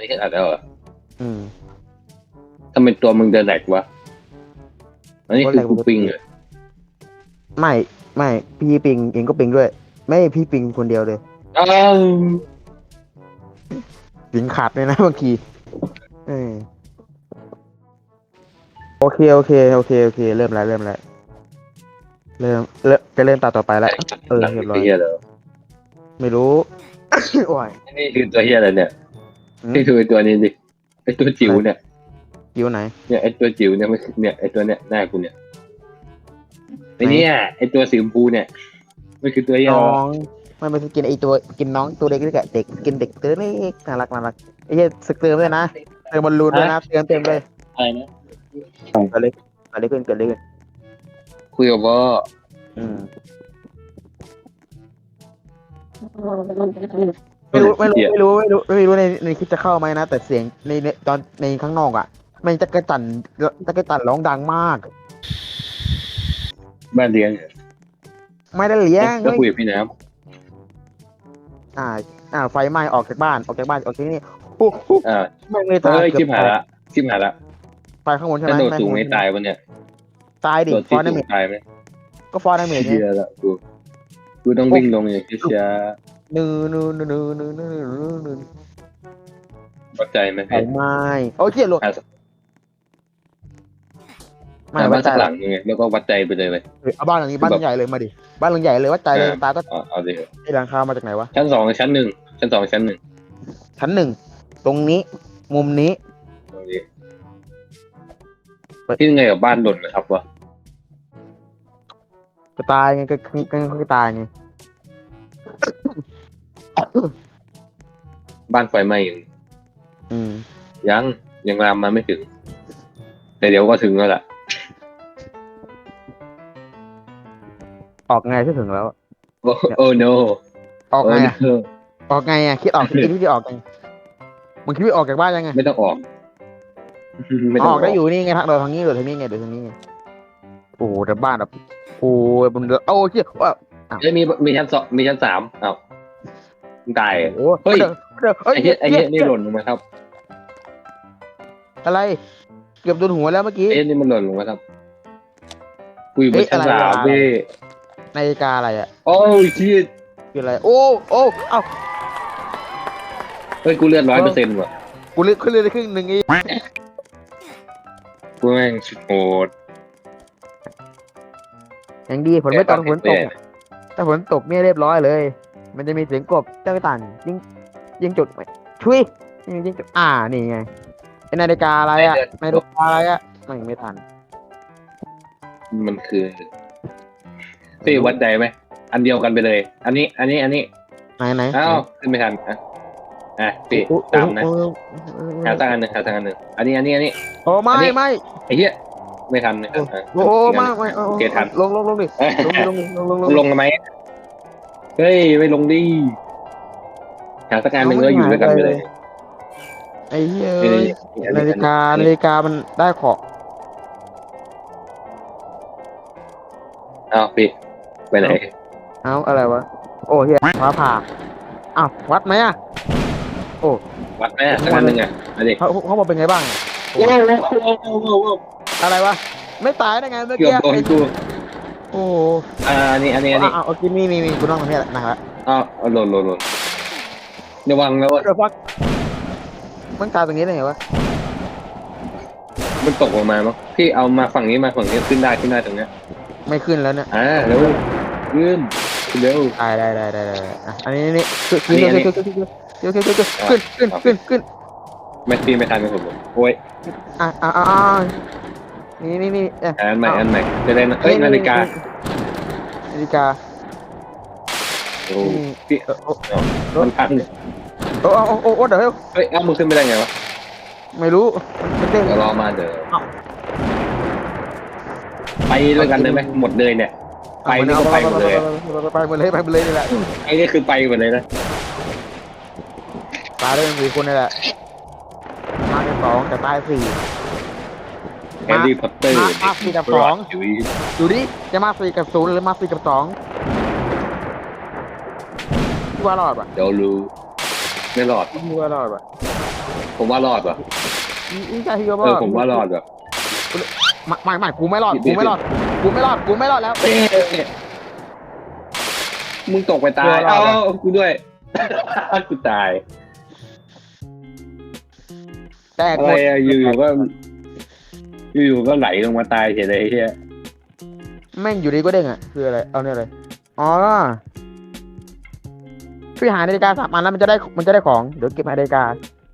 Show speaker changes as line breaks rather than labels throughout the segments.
อันนี้แค่อัดแล้วเหรอ
อืม
ทำไมตัวมึงเดินแหลกวะ อันนี้
ก็
คื
แหล
อกกูปิงเลย
ไม่ไม่พี่ปิงเองก็ปิงด้วย ไม่พี่ปิงคนเดียวเลย
อ้าว
ปิงขาดเลยนะบางทีเออโอเคโอเคโอเคโอเค เริ่มแล้วเริ่มแล้วเริ่มเริ่มจะเริ่มตาต่อไปแล้วเออเรียบร้อย
เฮียแล้ว
ไม่รู้ โอ้ย
นี่คือตัวเฮียอะไรเนี่ย
อืม
นี่คือไอ้ตัวนี้ดิไอตัวจิ๋วเนี่ย
อยู่ไหน
เนี่ยไอตัวจิ๋วเนี่ยไม่เนี่ยไอตัวเนี่ยหน้ากูเนี่ยไอเนี่ยไอตัวสีชมพูเนี่ยไม่คือตัวเฮีย
น้
หร
อ
อง
ไม่ไปกินไอตัวกินน้องตัวเล็กๆอะเด็กกินเด็กตัวเล็กน่ารักน่ารักไอ้เหี้ยสึกเติมด้วยนะเติมบอลลูนด้วยนะเติมเต็มเลย
อะไรนะ
เกิดเลยเกิดเลยขึ้นเกิดเลยขึ้น
คุยกับว่า
อืม ไม่รู้ไม่รู้ไม่รู้ไม่รู้ไม่รู้ในในคลิปจะเข้าไหมนะ แต่เสียงในในตอนในข้างนอกอะมันจะกระจันจะกระจันร้องดังมาก
บ้านเลี้ยง
ไม่ได้เลี้ยง
ก็
เฮ้ย
คุยกับพี่น้
อ่า อ่า ไฟไหม้ออกจากบ้านออกจากบ้านออกจากนี่โอ้โหำ
อ่า
ไม่เลยตาย
เฮ้ย
เกื
ชิ
อ
บบหายละชิบหายละ
ไฟข้างบนใช่ไห
ถ้ามโดด
ไม่
สูง
ข้บน
ไม่ตายวันเนี่ย
ตายดิ
โดด
ฟ
ที่
อนดา
สู
เม
ง
จ
ตายไหม
ก็ฟอนดาเมจ
เฮียละกูกูต้องวิ่งลงอย่างที่เชีย
นือนือนือนือนือนือนือนือ
วัดใจไหม
ไฟไหม้โอ้ยเจี๊ยหลด
หา
ไม่
หา
วั
บ้า
ด
น
ใจ
สักหลังยังไงแล้วก็วัดใจไปเลยเลย
เอาบ้านหลังนี้บ้านหลังใหญ่เลยมาดิบ้านหลังใหญ่เลยวัดใจเลย
อ่า
ตาก็
เอาเอาดิ
ไอ้หลังคามาจากไหนวะ
ชั้นสองชั้นหนึ่งชั้นสองชั้นหนึ่ง
ชั้นหนึ่งตรงนี้ มุมนี้
เอาดิที่ไงกับบ้านหล่นนะครับวะ
ก็ตายไงก็ก็ก็ก็ตายไง
บ้านไฟไหม้อยู่
อืม
ยังยังรามมาไม่ถึง แต่เดี๋ยวก็ถึงแล้วล่ะ
ออกไงที่ถึงแล้ว
โอ้โอ้ no
ออก
โอ้
ไงอะ
no
ออกไงอะคิดออกคิดที่จะออกไงมึงคิดว่าออกจากบ้านยังไง
ไม่ต้องออก ไม่
อ
ต้อง
อ
อกอก
ได้อยู่นี่ไงทางเดินทางนี้เดินทางนี้ไงเดินทางนี้ไงโอ้โหแต่บ้านแบบโอ้ยบนเรือโอ้ยเจี๊ยว่า
เอ้ยมีมีชั้นสองมีชั้นสามอ้าว มึงตายเหรอ
โอ้
เฮ้ย
เดี๋วเดี๋ยวเอ้ย
ไอ้เหี้ยไอ้เหี้ยนี่
เจี๊ย
หล่นลงมาครับ
อะไร เกือบโดนหัวแล้วเมื่อกี้
เอ้ยนี่มันหล่นลงมาครับกูอยู่บ
เอ้
น
ย
ชั้น
อะไร
สาม
วะ
เว้ย
นาฬิกาอะไรอะ
โอ้ยชีด
คืออะไร โอ้โอ้เอ้า
เฮ้ยกูเลือดร้อยเปอร์เซ็นต์ว่ะ
กูเลือกขึ้นเลยครึ่งหนึ่งอี
กูแม่งสุดโหด
ยังดีฝนไม่ตกฝนตกอะถ้าฝนตกเนี่ยเรียบร้อยเลย มันจะมีเสียงกบเจ้าต่างยิงยิงจุดไม่ชุยยิงยิงจุดอ่านี่ไงไอ้นาฬิกาอะไรอะนาฬิกาอะไรอะไม่ไม่ทัน
มันคือพี่วัดใจไหมอันเดียวกันไปเลย อันนี้ อันนี้ อันนี้
ไหนไหน
อ้าวขึ้นไม่ทันอะอะพี่
โอ้
ตามนะ
โอ้โอ้
หาสักอันหนึ่งหาสักอันหนึ่งอันนี้ อันนี้ อันนี้
โอ้ไม่
อันนี้
ไม่
ไอ้เหี้ยไม่ทันนะอะ
โอ้โอ้
อีกอั
ไม่
นหนึ่ง
ไม่โอ้
โอเคทัน
ลงลงลงดิ
เอ้ย
ลงดิลงดิลงลงลง
ลงทำไม เฮ้ยไม่ลงดิหาสักอันหนึ่งแล้วอยู่ด้วยกันไปเลย
ไอ้เหี้ย
นี่
เอ้ย
นี่อัน
นา
นี้
ฬิกานาฬิกามันได้ของ
อ้าวพี่ไปไหน
เอ้าอะไรวะ โอ้เฮียฟ้าผ่าอ้าววัดไหมอะ
วัดไหมสักอันหนึ่งอะอันนี้
เขาเขาบอกเป็นไงบ้าง
โอ้โหโอ้โหโอ้โหโอ้โห
อะไรวะ ไม่ตายได้ไงเมื่อ
เกื
กี้
อบโดนกู
โอ้โห
อ่าอันนี้อันนี้อันนี้
อะโอเคมีมีมีกูต้องทำนี่แหละนะครับ
อ้าวเอาหล่นหล่นหล่นระวังแล้วว่า
เดี๋ยวฟักมันตายตรงนี้ได้ไงวะ
มันตกลงมามั้งพี่เอามาฝั่งนี้มาฝั่งนี้ขึ้นได้ขึ้นได้ตรงเนี้ย
ไม่ขึ้นแล้วเนี่ย
อ่าเร็วขึ้นเร็ว
ตายได้ได้ได้ได้อะอันนี้นี่ขึ้น
อันนี้อันนี้
ขึ้นขึ้นขึ้นขึ้นขึ้นขึ้นขึ้นขึ้นขึ้นขึ้นขึ้น
ไม่ตีไม่ทันกับผมเลยโอ้ย
อะอะอะอะนี่นี่นี่เอ๊ะ
อันใหม่อันใหม่จะได้นะเอ้ยนาฬิกา
นาฬิกา
โอ้พี่
โอ้โอ้
มันพัง
โอ้โอ้โอ้โอ้เดี๋ยว
เฮ้ยเอ้ามึงขึ้นไม่ได้ไงวะ
ไม่รู้มันเด้ง
เดี๋ยวรอมาเดี๋ยวไปด้วยกันได้ไหมหมดเลยเนี่ยไปนี่ก็ไปหมดเลย
ไปหมดเลยไปหมดเลยนี่แหละ
ไอ้นี่คือไปหมดเลยนะ
ตายได้เป็นสี่คนนี่แหละมากันสองแต่ตายสี่
แฮร์รี่พอตเตอร์
มามาสี่กับสอง
ชีวิต
ดูดิจะมาสี่กับศูนย์หรือมาสี่กับสองพี่ว่ารอดป่ะ
เดี๋ยวรู้ ไม่รอด
พี่ว่ารอดป่ะ
ผมว่ารอดว่ะ
อีอีใช่ที่เขาบ
เอ
อ
อกผมว่ารอดว่ะ
ไม่ไม่ไม่กูไม่รอดกูไม่รอดกูไม่รอดกูไม่รอดแล้ว
เอ๊ะมึงตกไปตาย
กลัวรอ
เอ้า
ดเหรอ
กูด้วยกูตาย
แต่
อะ
หม
ไร
ด
อะอยู่ๆก็ อยู่ๆก็ไหลลงมาตายเฉยเลยไอ้เฮีย
แม่งอยู่ดีก็เด้งอะคืออะไร เอาเนี่ยเลยอ๋อช่วยหานาฬิกาสามอันแล้วมันจะได้มันจะได้ของเดี๋ยวเก็บนาฬิกา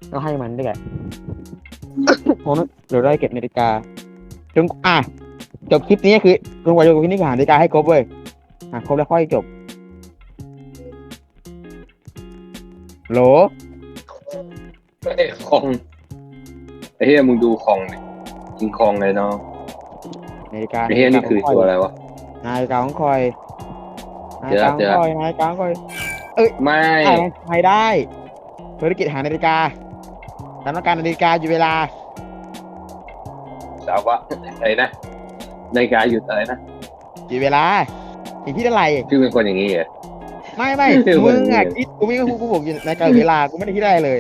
แล้วให้มันด้วยแหละ ผมเดี๋ยวได้เก็บนาฬิกาจนอะจบคลิปนี้คือจนกว่าจะจบคลิปนี้คือหานาฬิกาให้ครบเว้ยอะครบแล้วค่อยจบโหล
ไอ้คองไอ้เฮียมึงดูคองดิ กินคองเลยเนาะ
นาฬิกา
ไอ้เฮียนี่คือตัวอะไรวะ
นาฬิกาของคอยนา
เดี๋
ฬิ
ยว
กาข
เดี๋
อง
ยว
คอยนาฬิกาของคอย
ไม่
ใช่ใช้ได้ภารกิจหานาฬิกาตามต้องการนาฬิกาอยู่เวลา
สาวะอะไรนะนาฬิกาหยุดอะไรนะ
อยู่เวลาอีกที่อะไร
ชื่อเป็นคนอย่างนี้เหรอ
ไม่ไม่
เออ
มึงอะ
เออ
คิดกูไม่กูกูบอกอยู่นาฬิกาอยู่เวลากูไม่ได้คิดอะไรเลย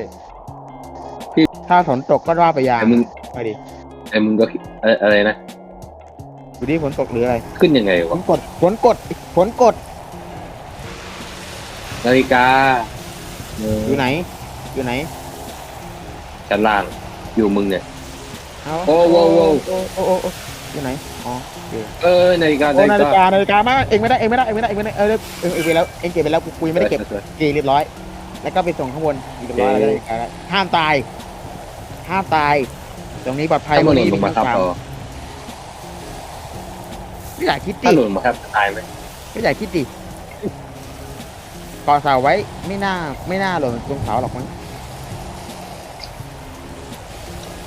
พี่
ถ้าฝนตกก็ว่าไปอย่าง
แต่มึง
ไปดิ
แต่มึงก็อะไรอะไรนะ
ดูดิฝนตกหรืออะไร
ขึ้นยังไง
ฝ
วะ
นกดฝนกดฝนกด
นาฬิกาเอ
ยู่ไหน อยู่ไหน
ชั้นล่างอยู่มึงเนี่ย
เอา
โอ้โว้โว้
โอ้ โอ้โอ้โอ้อยู่ไหนอ๋อ
เออนาฬิกา
โอ้นาฬิกานาฬิกามาเองไม่ได้เองไม่ได้เองไม่ได้เองไม่ได้เออเองเองไปแล้วเองเก็บไปแล้วกูยังไม่ได้เก็บเกเรียบร้อย แล้วก็ไปส่งข้างบนอีกเรียบร้อยแล้วก็เลยแล้วห้ามตายห้ามตาย ตรงนี้ปลอดภัย
ถ้ามันหล่น
นี้
ลงมาทับ
ไพ
อ
ม่อยากคิดดิ
ถ้าหล่นมาทับตายไหม
ไม่อยากคิดดิก่อเสาไว้ไม่น่าไม่น่าหล่นตรงเสาหรอกมั้ง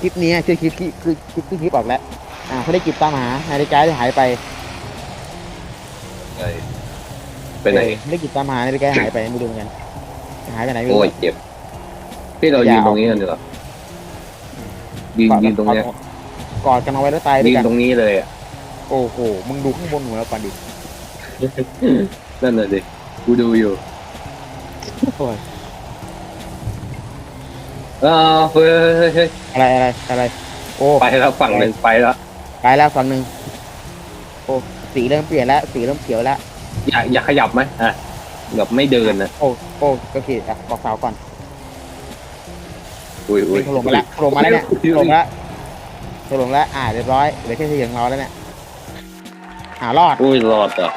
คลิปนี้คือคลิปที่คือคลิปที่คลิปออกแล้ว อ่าเขาได้กิจตามหานาฬิกาที่หายไป
เออไปไหน
เออได้กิจตามหานาฬิกาหายไปไม่รู้เหมือนกันหายไปไหนไม่รู้
โอ้ยเจ็บ พี่เรายืนตรงนี้กันดีกว่า ยืน
กอด
ยืนตรงเนี้ย
กอดกันเอาไว้แล้วตายด้ว
ยื
ย
น
กัน
ตรงนี้เลยอะ
โอ้โหมึงดูข้างบนหัวแล้วก่อนดิ
นั่นน่ะดิกูดูอยู่
โอ้ย
เออเฮ้ยเฮ้ยเฮ้ย
อะไรอะไรอะไร โอ้
ไปแล้วฝั่งหนึ่งไปแล้ว
ไปแล้วฝั่งหนึ่งโอ้สีเริ่มเปลี่ยนแล้วสีเริ่มเขียวแล้ว
อยากอยากขยับไหมอะแบบไม่เดินนะ
โอ้โอ้ก็คืออะบอกเสาก่อน
อุ้ยอุ้ย
ถล่มมาแล้วถล่มมาแล้วเนี่ยถล่มมาแล้วถล่มแล้วอ่าเรียบร้อยเหลือแค่เสียงเราแล้วเนี่ยอ่ารอด
อุ้ยรอดเหรอ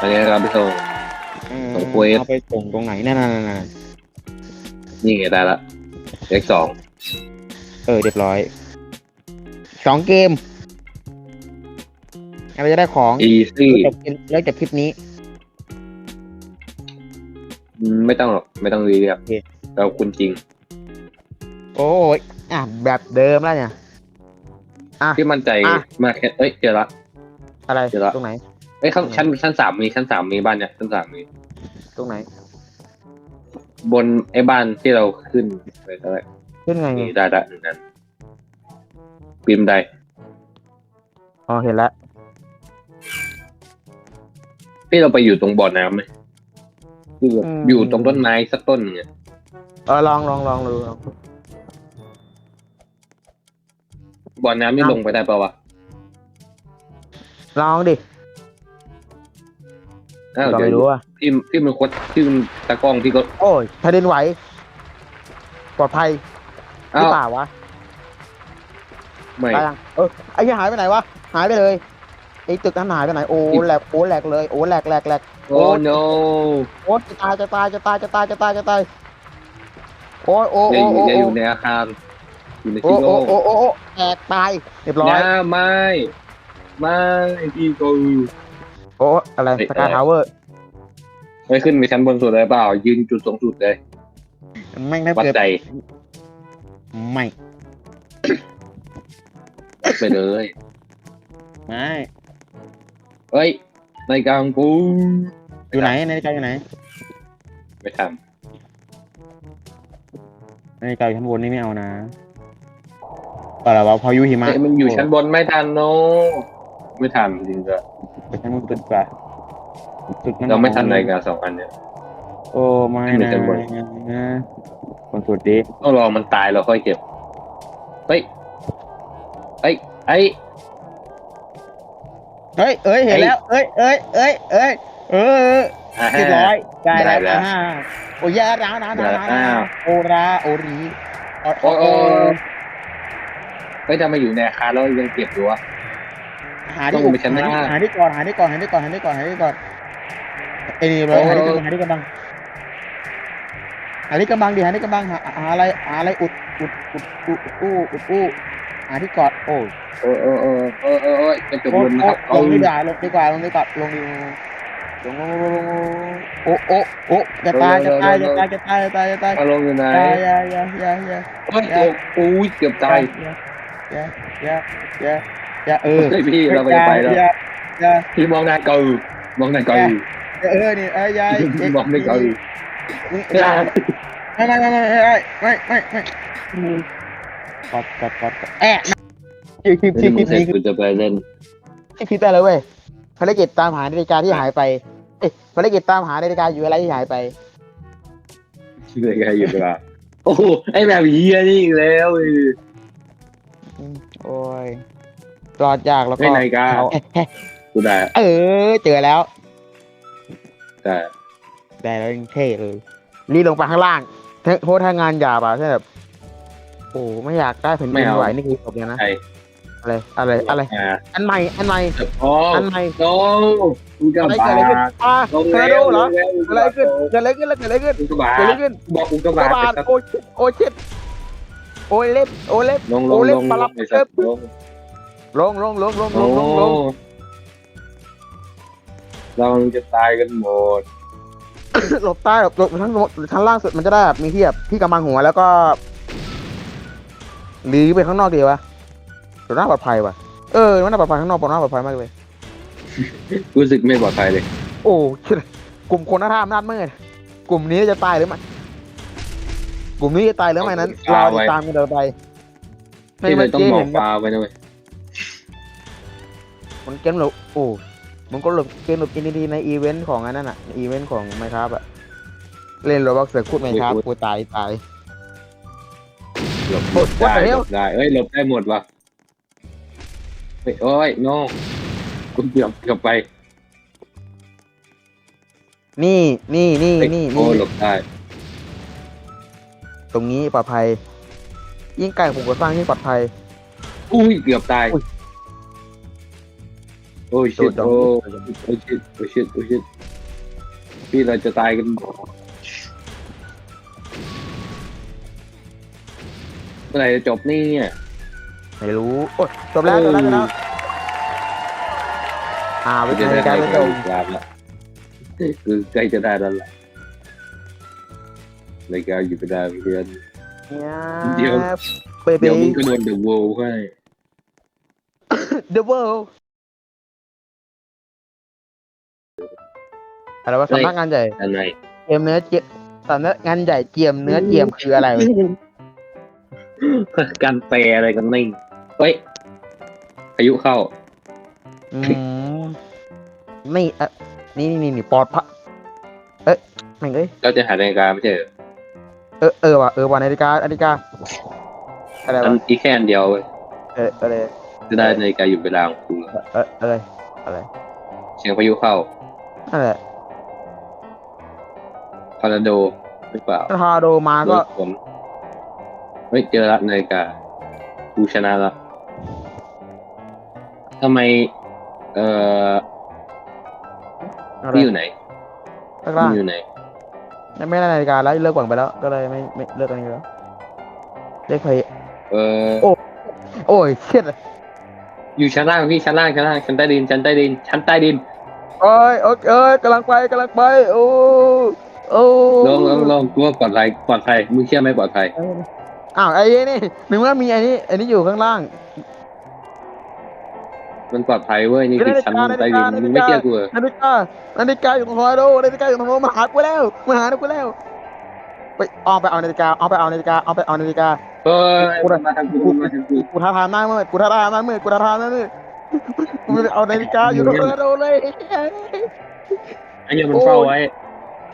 อันนี้ครับพี่โซ
อืม
ส่งเควส
เอาไปส่งตรงไหนนั่นนั่นนั่นนั่น
นี่ไงได้ละเลขสอง
เออเรียบร้อยสองเกมเราจะได้ของ
อีซี่
จบแล้วจบคลิปนี้
ไม่ต้องหรอกไม่ต้องรีเรียก
โอเค
เราคุณจริง
โอ้ยอะแบบเดิมแล้วเนี่ย
ที่มั่นใจ
อะ
มากแค่เอ้ยเจอละ
อะไร
เดี๋ยวละ
ตรงไหน
เอ้ยข้างชั้นชั้นสามมีชั้นสามมีบ้านเนี่ยชั้นสามมี
ตรงไหน
บนไอ้บ้านที่เราขึ้นไปอะไร
ขึ้นไง
นี่ได้ละหนึ่งนั้นปีนได้
อ๋อเห็นแล้ว
พี่เราไปอยู่ตรงบ่อน้ำไหม คือแบบอยู่ตรงต้นไม้สักต้นหนึ่งอะ
เออลองลองลองดูลอง
บ่อน้ำนี่ลงไปได้ปะวะ
ลองดิ
อ้าว
ลอง
เดี๋ยว
ไม่รู้อะ
พี่พี่มันโคตรพี่มันตากล้องพี่ก็
โอ้ยแผ่นดินไหวปลอดภัยห
อ้า
รือ
ว
เปล่าวะ
ไม่
ตายยังเออไอ้เหี้ยหายไปไหนวะหายไปเลยไอ้ตึกนั้นหายไปไหนโอ้แหลกโอ้แหลกเลยโอ้แหลกแหลกแหลก
โอ้ no
โอ้จะตายจะตายจะตายจะตายจะตายจะตายโอ้ยโอ้
อย่า
โอ้
อยู่
โอ้
อย่าอยู่ในอาคารอยู่ใน
โอ้
ที่โล่
โอ้
ง
โอ้โอ้โอ้แตกตายเรียบร้อย
นะไม่ไม่พี่ก็
โอ้อะไร
เฮ้ย
สกาย
อะไร
ทาวเวอร์
ไม่ขึ้นไปชั้นบนสุดเลยเปล่า ยืนจุดสูงสุดเลย
ไม่งถ้า
วัด
เกิด
ใจ
ไม่
ไปเลย
ไม่
เฮ้ย ในกลางกู
อยู่ไหนนาฬิกาอยู่ไหน
ไม่ท
นาฬิกาอยู่ข้างบนนี่ไม่เอานะอะไรวะพายุหิำมะ
เอ้ยมันอยู่ชั้นบนไม่ทันโนไม่ทันจริงๆด้วย
ไปชั้นบนตึกกว่าตึกนั้น
เราไม่ทันนาฬิกาสองอันเนี่ย
โอ้ไม่
ไม่เหมือ
นะ
นกันหมด
คนสุดดี
ต้องรอมันตายเราค่อยเก็บ เฮ้ย เฮ้ยไอ้
เฮ้ยเอ้ยเห็นแล้ว เอ้ยเอ้ยเอ้ยเอ้ยเออ
อ่า
เรียบร้อยได้
ได้
แล้ว
แล้ว
อ่าโอ้ยาร้าวน้าวน้าวน้าว
อ้าว
โอราโอรีโอ
โอ้
โอ
โอ้เฮ้ยทำไมอยู่ในอาคารแล้วยังเก็บอยู่วะ
หาที่
ต้องไปชั้น
หาที่
ล่าง
หาที่ก่อนหาที่ก่อนหาที่ก่อนหาที่ก่อนหาที่ก่อนเอ้ยนี่เลย
โอ้
หาที่กำบังหาที่กำบังหาที่กำบังดิหาที่กำบังหาหาอะไรหาอะไรอุดอุดอุดอุดอู้อุดอู้หาที่กอดโอ้ย
โอ้โอ้โอ้โอ้ โอ้โอ้ยจะจบ
โอ้
ลมนะครับ
ล
เอา
งดีกว่าลงดีกว่าลงดีกว่าลงดีลงลงลงลงโอ้โอ้โอ้จะตายจะตายจะตายจะตายจะตายจะตาย
เอาลงอยู่ไหน
อย่าอย่าอย่าอย่าอย่า
โอ้ยตกอุ้ยเกือบตาย
อย่าอย่าอย่าอย่าเออ
เฮ้ยพี่เราไปไปแล้ว
อย่าอย่า
พี่มองหน้าเกามองหน้าเกา
เออนี่เอ้ยยาย
มองไม่เกา
ไม่ไม่ไม่ไม่ไม่ไม่ไม่ไม่กดกดกดแอะ คลิปคลิปคลิ
ไม่
ปค
ได้
ลิป
มึงเสร็จ
นี้
กูจะไปเล่น
คลิปได้เลยเว้ยภารกิจตามหานาฬิกาที่หายไปเอ๊ะภารกิจตามหานาฬิกาอยู่อะไรที่หายไป
ชื่ออะไรอยู่เวลาโอ้โหไอ้แบบเฮียนี่อีกแล้วเออ
โอ้ยรอดยากแล้วก็
ไม่นาฬิกา
เอา
กูได้
เออ เจอแล้ว
แต่
ได้แล้วยังเท่เลยรีบลงไปข้างล่างถ้าโพสทางงานหยาบอะใช่แบบโอ้ไม่อยากได้แผ่นดินไหวนี่คือจบเลยนะ
ใคร
อะไรอะไรอะไร
อ่า
อันใหม่อันใหม่
อ๋อ
อันใหม่
โน้กูจะ
อะไร
บา
เกิดอะไรขึ้น
ด
อ่า
ลง
เทอ
แล้
ร์โด
ว
เหรอ
ลงแล้ว
เกิดอะไรขึ้นเกิดอะไรขึ้นแล้วเกิดอะไรขึ้น
อุกกาบา
เกิดอะไร
ต
ขึ้น
บอกอุกกา
บา
บาต
บาดโอ้ยโอ้ยเช็ดโอ้ยเล็บโอ้ยเล็บ
ลงล
โอ้
ง
เล่
ล
น
ง
ปลาลับ
ไอ้สัตว์ลง
ลงลงลงลงล
โอ้
งลงลง
เราจะตายกันหมด
หลบใต้หลบหลบชั้นชั้นล่างสุดมันจะได้แบบมีที่แบบที่กำบังหัวแล้วก็หรือไปข้างนอกดีวะ หรือน่าปลอดภัยว่ะเออมันน่าปลอดภัยข้างนอกปลอดน่าปลอดภัยมากเลย
รู้สึกไม่ปลอดภัยเลย
โอ้ชิบกลุ่มคนหน้าท่าอำนาจมืดกลุ่มนี้จะตายหรือไม่กลุ่มนี้จะตายหรือไม่นั้นรอติดตามกันเดี๋ยวไป
ที่เลยต้อง
มื่
บอ
ห็
ก
น
ปลาไว้นะเว้ย
มันเกมหลบโอ้มันก็หลบเกมหลบอินดีในอีเวนต์ของอันนั้นอะอีเวนต์ของไมครับอะเล่นโรบอกเสือคุดไมครับกูตายตาย
หลบ
โอ๊ย
ได้
what the
หล
hell?
บได้เอ้ยหลบได้หมดว่ะ เฮ้ยโอ้ยโน้กูเกือบเกือบไป
นี่นี่นี่
เฮ้ย
นี่
โอ้
นี่
หลบได้
ตรงนี้ปลอดภัย ยิ่งไกลผมก็สร้างที่ปลอดภัย
อุ้ยเกือบตาย
อุ้ย
โอ้ยชิต
โดด
โอ้
ดง
โอ้ชิตโอ้ชิตโอ้ชิตพี่เราจะตายกันเมื่อไหร่จะจบนี่เนี่ย
ไม่รู้โอ้ยจบแล้วจบแล้วจบแล้วอ่าวิ
จะ
ธี
ได้
การ
ไป
ไปจบ
กราบละคือใกล้จะได้แล้วล่ะรายการอยู่ไปได้เพื่อนเดี๋ยว
เบ
เดี๋ยวมึ
บี้
งก็โดนเดอะโวลให้
The World อะไรวะสำนักงานใหญ่
อันไหน
เจียมเนื้อเจียมสำนักงานใหญ่เจียมเนื้อเจียมคืออะไรวะ
การแปลอะไรกันนี่ เฮ้ยอายุเข้า
อืมนี่เอะนี่นี่นี่ปลอดพะเอ๊ะแม่งเอ้ย
เราจะหานาฬิกาไม่ใช่เหรอ
เออเออว่ะเออว่ะนาฬิกานาฬิกาอะไร
อัน
วะ
อีกแค่อันเดียวเว้ย
เอออะไร
จะได้นาฬิกาอยู่เวลาของคุณ
เอออะไรอะไร
เสียงพายุเข้า
นั่นแหละ
ทอร์นาโดหรือเปล่า
ถ้าทอร์นาโดมาก็
รถฝนเฮ้ยเจอละนาฬิกากูชนะละ ทำไม เอ่อ
อะไร
พี่อยู่ไหน
ข้างล่าง
พี่อยู่ไหน
ไม่ได้นาฬิกาแล้วเลิกหวังไปแล้ว ก็เลยไม่ไม่เลิกอันนี้แล้วเลิกไป
เออ
โอ้ยเชี่ย
อยู่ชั้นล่างพี่ชั้นล่างชั้นล่างชั้นใต้ดินชั้นใต้ดินชั้นใต้ดิน
โอ้ยโอ้ยเอ้ยกำลังไปกำลังไปโอ้โอ้
ลงลงลงกูว่าปลอดภัยปลอดภัยมึงเชื่อไหมปลอดภัย
อ้าวไอ้นี่นึกว่ามีไอ้นี่ไอ้นี่อยู่ข้างล่าง
มันปลอดภัยเว้ยนี่คือชั้น
นาฬิ
ใต้
กา
ดิน
นาฬิกา
มึงไม่เชื่อกูเหรอ
นาฬิกานาฬิกาอยู่ตรงทอร์นาโดนาฬิกาอยู่ตรงทอร์นาโดมาหากูแล้วมาหากูแล้วไปเอาไปเอานาฬิกาเอาไปเอานาฬิกาเอาไปเอานาฬิกา
เฮ้ยมันมาทางกูมันมาทางกู
กูท้าทายมากมืดกูท้าทายมากมืดกูท้าทายมากมืดกูไปเอานาฬิกาอยู่ตรงทอร์นาโดเลย
ไอ้เนี่ยมันเฝ้าไว้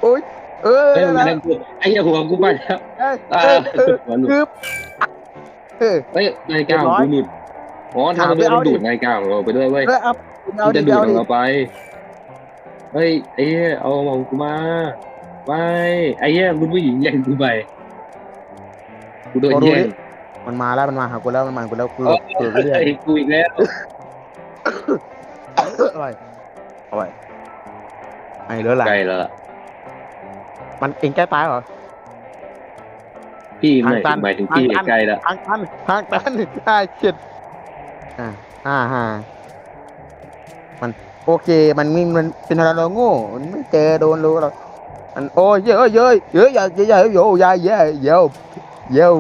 โอ้ยเออ
เฮ้ย
นั่น
มัน
แหละ
ทำกูไอ้เหี้ยหัวกูไปแล้ว
เอ้ย
อ่า
เออเออ
หัวหลุด
คือเออ
เฮ้ยนาฬิกาของกูหลุด อ๋อทำมัน
เอาดิ
มันดูดนาฬิกาของเราไปด้วยเว้ย
เออเอาเอา
มัน
ดิ
จะดูด
เอา
ของ
ดิ
เราไปเฮ้ยไอ้เหี้ยเอาของกูมาไม่ไอ้เหี้ยคุณผู้หญิงแย่งกูไปกูโดนแย่ง
มันมาแล้วมันมาหากูแล้วมันมาหากูแล้วกูหล
เอ้
บกูหลบไปเรื่อย
ยกูอีกแล้ว
เอาไปเอาไปไอ้เหลือหลา
ใก
ย
ล้แล้วล่ะ
มันเองใกล้ตายเหรอ
พี่ไม่
ทางตัน
หมายถึงพี่
ทางตัน
ใกล้แล้ว
ทางตันทางตันอ่าเจ็ด อ่าอ่าฮะมันโอเค มันมีมันเป็นอะไรเราโง่มันไม่เจอโดนรู้หรอกมันโอ้ยเยอะเยอะเยอะอย่าอย่าอย่าโยอย่าเยอะเยอะเยอะ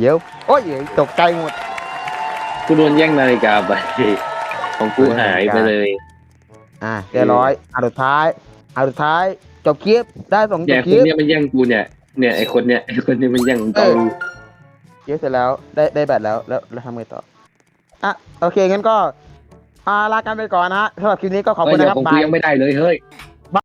เยอะโอ้ยตกใจหมด
กูโดนแย่งนาฬิกาไปของกูหายไปเลย
อ่าเรียบร้อยอันสุดท้ายอันสุดท้ายจบคลิปได้สองจ
แย่
บ
ค
คนลิป
เนี้ยมันแย่งกูเนี่ยเนี่ยไอคนเนี้ยไอคนเนี้ยมันแย่งกู
เยอะเสร็จแล้วได้ได้แบตแล้วแล้วแล้วทำไงต่อ อะโอเคงั้นก็อ่าลากันไปก่อนนะฮะสำหรับคลิปนี้ก็ขอบคุณนะครับ
ของ
บา
กู
ย
ยังไม่ได้เลยเฮ้ย